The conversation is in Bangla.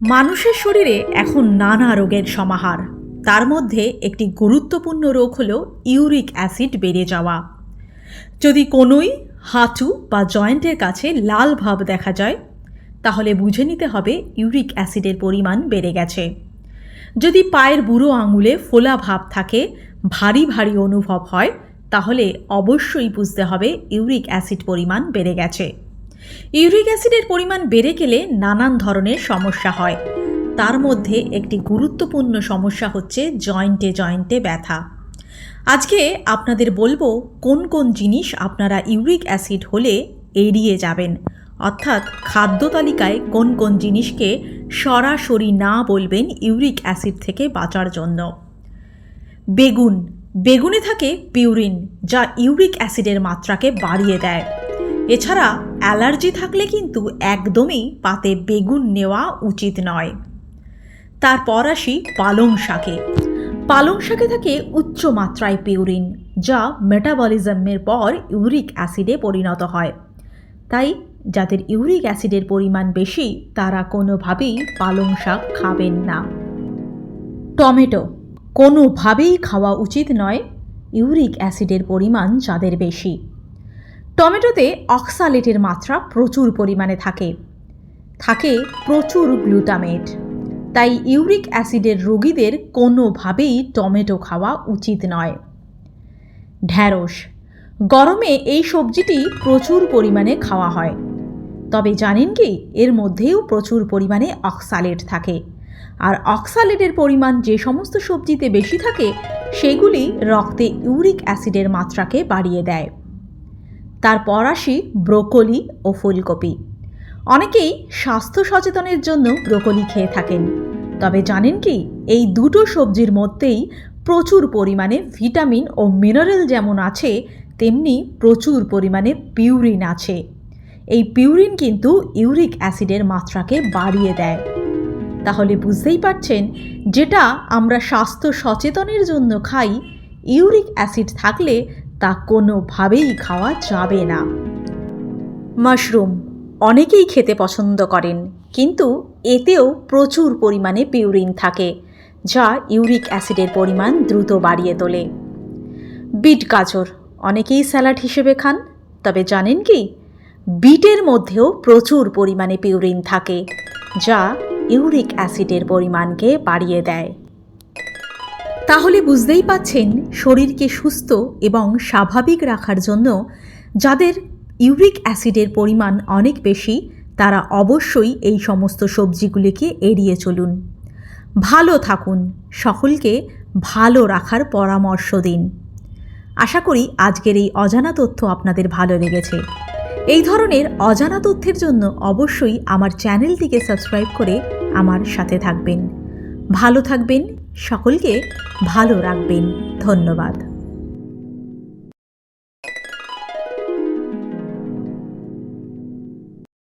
মানুষের শরীরে এখন নানা রোগের সমাহার। তার মধ্যে একটি গুরুত্বপূর্ণ রোগ হল ইউরিক অ্যাসিড বেড়ে যাওয়া। যদি কোনোই হাঁটু বা জয়েন্টের কাছে লাল ভাব দেখা যায়, তাহলে বুঝে নিতে হবে ইউরিক অ্যাসিডের পরিমাণ বেড়ে গেছে। যদি পায়ের বুড়ো আঙুলে ফোলা ভাব থাকে, ভারী ভারী অনুভব হয়, তাহলে অবশ্যই বুঝতে হবে ইউরিক অ্যাসিড পরিমাণ বেড়ে গেছে। ইউরিক অ্যাসিডের পরিমাণ বেড়ে গেলে নানান ধরনের সমস্যা হয়। তার মধ্যে একটি গুরুত্বপূর্ণ সমস্যা হচ্ছে জয়েন্টে জয়েন্টে ব্যথা। আজকে আপনাদের বলব কোন কোন জিনিস আপনারা ইউরিক অ্যাসিড হলে এড়িয়ে যাবেন। অর্থাৎ খাদ্য তালিকায় কোন কোন জিনিসকে সরাসরি না বলবেন ইউরিক অ্যাসিড থেকে বাঁচার জন্য। বেগুন। বেগুনে থাকে পিউরিন, যা ইউরিক অ্যাসিডের মাত্রাকে বাড়িয়ে দেয়। এছাড়া অ্যালার্জি থাকলে কিন্তু একদমই পাতে বেগুন নেওয়া উচিত নয়। তারপর আসি পালং শাকে। পালং শাকে থাকে উচ্চ মাত্রায় পিউরিন, যা মেটাবলিজমের পর ইউরিক অ্যাসিডে পরিণত হয়। তাই যাদের ইউরিক অ্যাসিডের পরিমাণ বেশি, তারা কোনোভাবেই পালং শাক খাবেন না। টমেটো। কোনোভাবেই খাওয়া উচিত নয় ইউরিক অ্যাসিডের পরিমাণ যাদের বেশি। টমেটোতে অক্সালেটের মাত্রা প্রচুর পরিমাণে থাকে। থাকে প্রচুর গ্লুটামেট। তাই ইউরিক অ্যাসিডের রোগীদের কোনোভাবেই টমেটো খাওয়া উচিত নয়। ঢ্যাঁড়স। গরমে এই সবজিটি প্রচুর পরিমাণে খাওয়া হয়। তবে জানেন কি, এর মধ্যেও প্রচুর পরিমাণে অক্সালেট থাকে। আর অক্সালেটের পরিমাণ যে সমস্ত সবজিতে বেশি থাকে, সেগুলি রক্তে ইউরিক অ্যাসিডের মাত্রাকে বাড়িয়ে দেয়। তারপর আসি ব্রোকলি ও ফুলকপি। অনেকেই স্বাস্থ্য সচেতনের জন্য ব্রোকলি খেয়ে থাকেন। তবে জানেন কি, এই দুটো সবজির মধ্যেই প্রচুর পরিমাণে ভিটামিন ও মিনারেল যেমন আছে, তেমনি প্রচুর পরিমাণে পিউরিন আছে। এই পিউরিন কিন্তু ইউরিক অ্যাসিডের মাত্রাকে বাড়িয়ে দেয়। তাহলে বুঝতেই পারছেন, যেটা আমরা স্বাস্থ্য সচেতনের জন্য খাই, ইউরিক অ্যাসিড থাকলে তা কোনোভাবেই খাওয়া যাবে না। মাশরুম অনেকেই খেতে পছন্দ করেন, কিন্তু এতেও প্রচুর পরিমাণে পিউরিন থাকে, যা ইউরিক অ্যাসিডের পরিমাণ দ্রুত বাড়িয়ে তোলে। বিট গাজর অনেকেই স্যালাড হিসেবে খান, তবে জানেন কি? বিটের মধ্যেও প্রচুর পরিমাণে পিউরিন থাকে, যা ইউরিক অ্যাসিডের পরিমাণকে বাড়িয়ে দেয়। তাহলে বুঝতেই পাচ্ছেন শরীরকে সুস্থ এবং স্বাভাবিক রাখার জন্য যাদের ইউরিক অ্যাসিডের পরিমাণ অনেক বেশি, তারা অবশ্যই এই সমস্ত সবজিগুলিকে এড়িয়ে চলুন। ভালো থাকুন, সকলকে ভালো রাখার পরামর্শ দিন। আশা করি আজকের এই অজানা তথ্য আপনাদের ভালো লেগেছে। এই ধরনের অজানা তথ্যের জন্য অবশ্যই আমার চ্যানেলটিকে সাবস্ক্রাইব করে আমার সাথে থাকবেন। ভালো থাকবেন সকলকে ভালো রাখবেন। ধন্যবাদ।